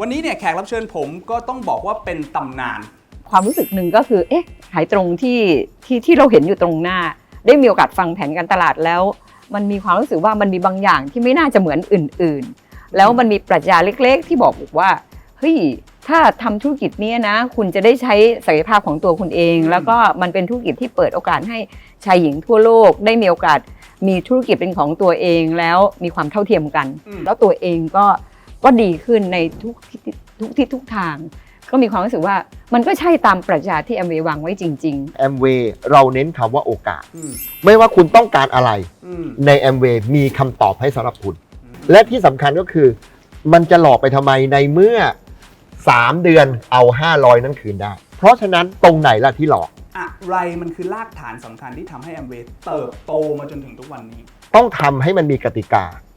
วันนี้เนี่ยแขกรับเชิญผมก็ต้องบอกว่าเป็นตำนาน ความรู้สึกหนึ่งก็คือ เอ๊ะขายตรงที่ที่ที่เราเห็นอยู่ตรงหน้า ได้มีโอกาสฟังแผนการตลาดแล้ว มันมีความรู้สึกว่ามันมีบางอย่างที่ไม่น่าจะเหมือนอื่น ๆ แล้วมันมีปรัชญาเล็ก ๆ ที่บอกว่า เฮ้ย ถ้าทำธุรกิจเนี้ยนะ คุณจะได้ใช้ศักยภาพของตัวคุณเองอืมแล้วก็มันเป็นธุรกิจที่เปิดโอกาสให้ชายหญิงทั่วโลก ได้มีโอกาสมีธุรกิจเป็นของตัวเองแล้วมีความเท่าเทียมกันอืมแล้วตัวเองก็ ก็ดีขึ้นในทุกทิศทุกทิศทุกทาง ก็มีความรู้สึกว่ามันก็ใช่ตามปรัชญาที่แอมเวย์วางไว้จริงๆแอมเวย์เราเน้นคำว่าโอกาส อืมไม่ว่าคุณต้องการอะไร อืมในแอมเวย์มีคำตอบให้สำหรับคุณอืมและที่สำคัญก็คือ มันจะหลอกไปทำไมในเมื่อ 3 เดือนเอา 500 นั้นคืนได้ เพราะฉะนั้นตรงไหนล่ะที่หลอกอะไรมันคือรากฐานสำคัญที่ทำให้แอมเวย์เติบโตมาจนถึงทุกวันนี้ ต้องทำให้มันมีกติกาอืม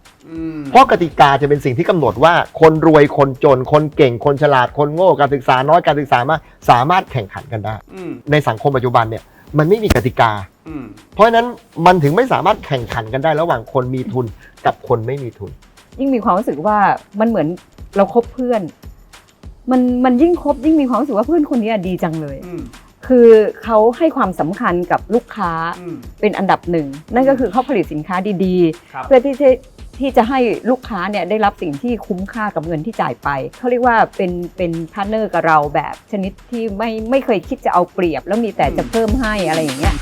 เพราะกติกาจะเป็นสิ่งที่กำหนดว่าคนรวยคนจน คนเก่งคนฉลาดคนโง่การศึกษาน้อยการศึกษามากสามารถแข่งขันกันได้อืมในสังคมปัจจุบันเนี่ยมันไม่มีกติกาอืมเพราะฉะนั้นมันถึงไม่สามารถแข่งขันกันได้ระหว่างคนมีทุนกับคนไม่มีทุน ยิ่งมีความรู้สึกว่ามันเหมือนเราคบเพื่อน มันมันยิ่งคบยิ่งมีความรู้สึกว่าเพื่อนคนนี้ดีจังเลยอืมคือเขาให้ความสำคัญกับลูกค้าอืมเป็นอันดับหนึ่ง นั่นก็คือเขาผลิตสินค้าดีครับๆเพื่อที่จะ ที่จะให้ลูกค้าเนี่ยได้รับสิ่งที่คุ้มค่ากับเงินที่จ่ายไปเขาเรียกว่าเป็นเป็นพาร์ทเนอร์กับเราแบบชนิดที่ไม่ไม่เคยคิดจะเอาเปรียบ แล้วมีแต่จะเพิ่มให้อะไรอย่างเงี้ย